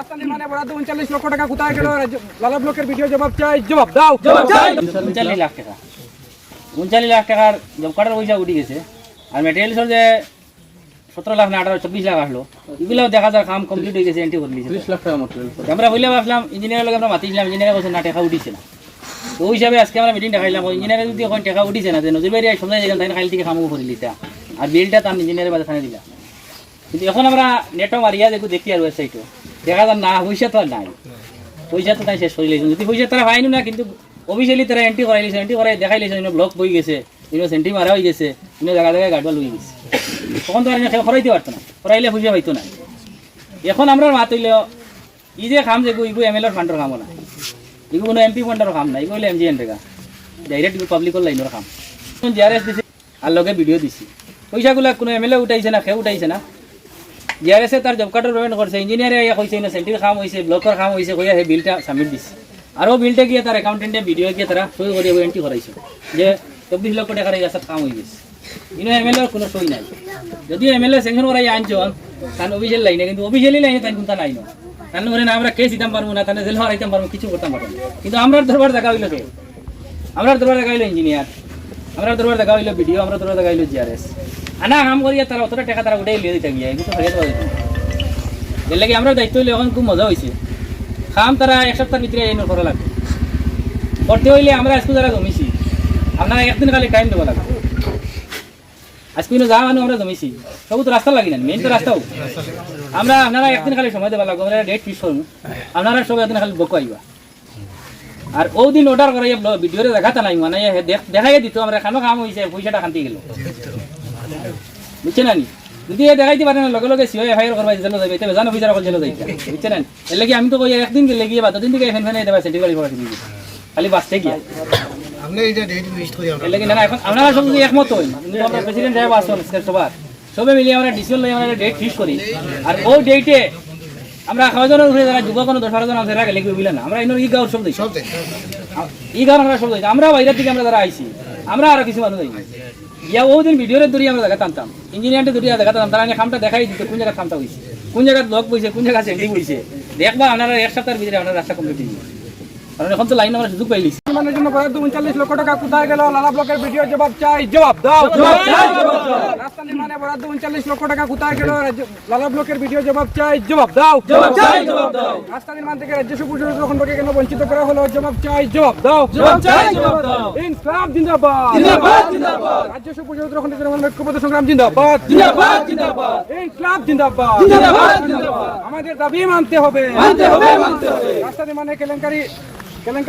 রাস্তা নির্মাণে বরাদ্দ উনচল্লিশ লক্ষ টাকা। কোথায় গেল? লালা ব্লকের ভিডিও জবাব চাই। জবাব দাও। উনচাল্লিশ লাখ টাকা। উনচাল্লিশ লাখ টাকার জব কার্ডের পয়সা উঠে গেছে। আর মেটেরিয়ালসের যে সতেরো লাখ না আঠারো চব্বিশ লাখ আসলো। এগুলো দেখা যায় কাম কমপ্লিট হয়ে গেছে এন্ট্রি করে লাখ টাকা আমরা বললে ভাবলাম আমরা মাতিছিলাম ইঞ্জিনিয়ার বলছে না টাকা উঠিছে না। তো ওই হিসাবে আজকে আমরা মিটিং দেখাইলাম। ইঞ্জিনিয়ার যদি এখন টাকা উঠিছে না যে তাই খাইল থেকে খামু করে লিতা আর বিলটা তার ইঞ্জিনিয়ারের বাজে খানে দিলাম। কিন্তু এখন আমরা নেটও মারিয়া দেখো দেখি আর ওয়েবসাইটও দেখা যায় না পয়সা তো আর নাই। পয়সা তো তাই শেষ করে লেগেছে যদি পয়সা তারা পাইনি না, কিন্তু অফিসিয়ালি তারা এন্ট্রি করাই লেছে এন্ট্রি করাই দেখাই লেছে ব্লক বই গেছে, ইনো সেন্ট্রি মারা হয়ে গেছে, ইনো জায়গা জায়গায় গাড়বা লই গেছে। তখন তো আর কেউ করাইতে পারতো না করাইলে পয়সা পাইতো না এখন আমরা মাত হইলে ই যে খাম যে ইগু এম এল এর ফান্ডর কামও না। ইগু কোনো এমপি ফান্ডর কাম না ইগু হলে এম জি এন টেকা ডাইরেক্ট পাবলিকর লাইনের কাম জিআরএস দিছে আর লগে ভিডিও দিছি। পয়সাগুলো কোনো এম এল এ উঠাইছে না কেউ উঠাইছে না। জিআরএসে তার জব কার্ডের পেমেন্ট করছে ইঞ্জিনিয়ারে ইয়া কইছে না সেন্ট্রির কাম হয়েছে ব্লকের কাম হয়েছে কইয়া সেই বিলটা সাবমিট দিছে। আর ও বিলটা গিয়ে তার অ্যাকাউন্টেন্টে ভিডিও গিয়ে তারা সই করে এন্ট্রি করাইছে যে চব্বিশ লক্ষ টাকার এই আসা কাম হয়ে গেছে। কিন্তু এম এল এর কোনো সই নাই। যদিও এম এল এ স্যাংশন করাই আনছো তার অফিসিয়াল লাইনে কিন্তু অফিসিয়ালি লাইনে তাই কিন্তু নাই না? মানে না, আমরা কেস দিতাম পারব না তাহলে জেল হারাইতাম পারব, কিছু করতাম পারব কিন্তু আমরা দরবার দেখা হইল তো। আমরা দরবার দেখা হইল ইঞ্জিনিয়ার আমরা দরবার দেখা হইল ভিডিও আমরা দরবার দেখা হইল জিআরএস আনা কাম করিয়া তারা অতটা টাকা তারা উঠাই লিয়ে দিতাম গিয়া কিন্তু ফাইয়া দেওয়া দিতাম এর লাগে আমরা দায়িত্ব হইলে এখন খুব মজা হয়েছে খাম তারা এক সপ্তাহের ভিতরে এই করা লাগবে করতে হইলে আমরা আজকে যারা জমিছি। আপনারা একদিন খালি টাইম দেবো লাগবে আজকে যা মানুষ আমরা জমিছি। সবু তো রাস্তা লাগি না মেইন তো রাস্তাও আমরা আপনারা একদিন খালি সময় দেওয়া লাগবে আমরা ডেট ফিক্স করুন আপনারা সব একদিন খালি বকো আইবা আর ও দিন অর্ডার করাইয়া ভিডিওরে দেখাতে নাই মানে দেখ- দেখাই দিত আমরা খানো কাম হয়েছে পয়সাটা খান্তি গেল। বুঝছে নানি যদি দেখাইতে পারে না লগে লগে সিও এফআইআর করবা জেল যাবে জেল বুঝছে না? এর লাগি আমি তো কই একদিন গেলে গিয়ে বা দুদিন থেকে ফেন ফেনে দেবা সেটি পড়া দিবি খালি বাঁচতে গিয়া। আপনি এটা ডেট লিস্ট করে এর লাগি না এখন আপনারা সব যদি একমত হই আমরা প্রেসিডেন্ট সাহেব আসুন সবার সবে মিলিয়ে আমরা ডিসিশন লই আমরা ডেট ফিক্স করি। আর ওই ডেটে আমরা খাওয়াজনের উপরে যারা যুবক কোনো দশ আছে কি না। আমরা ইনোর ই গাঁর সব দিই। সব দেন এই কারণে আমরা সব দিই। আমরা বাইরের থেকে আমরা যারা আইছি আমরা আরও কিছু মানুষ আইছি ইয়া ও দিন ভিডিওর দূরে আমরা দেখা টানতাম ইঞ্জিনিয়ারটা দূরে দেখা টানতাম তারা খামটা দেখাই দিত কোন জায়গায় খামটা হইছে। কোন জায়গায় লক বইছে কোন জায়গায় সেন্ডিং হইছে। দেখবা আপনারা এক সপ্তাহের ভিতরে আপনার রাস্তা কমপ্লিট হয়ে। কারণ এখন তো লাইন আমরা সুযোগ নির্মাণের জন্য উনচল্লিশ লক্ষ টাকা কোথায় গেল? লালা ব্লকের ভিডিও জবাব চাই জবাব দাও। রাস্তা নির্মাণে বরাদ্দ উনচল্লিশ লক্ষ টাকা কোথায় গেল? লালা ব্লকের ভিডিও জবাব চাই জবাব দাও। রাস্তা নির্মাণ থেকে রাজ্য সুপুর খণ্ডকে কেন বঞ্চিত করা হলো জবাব চাই জবাব দাও। ইনকলাব জিন্দাবাদ। রাজ্য ঐক্যবদ্ধ সংগ্রাম জিন্দাবাদ। জিন্দাবাদ আমাদের দাবি মানতে হবে। রাস্তাদি মানে কেলেঙ্কারি কেলেঙ্কারি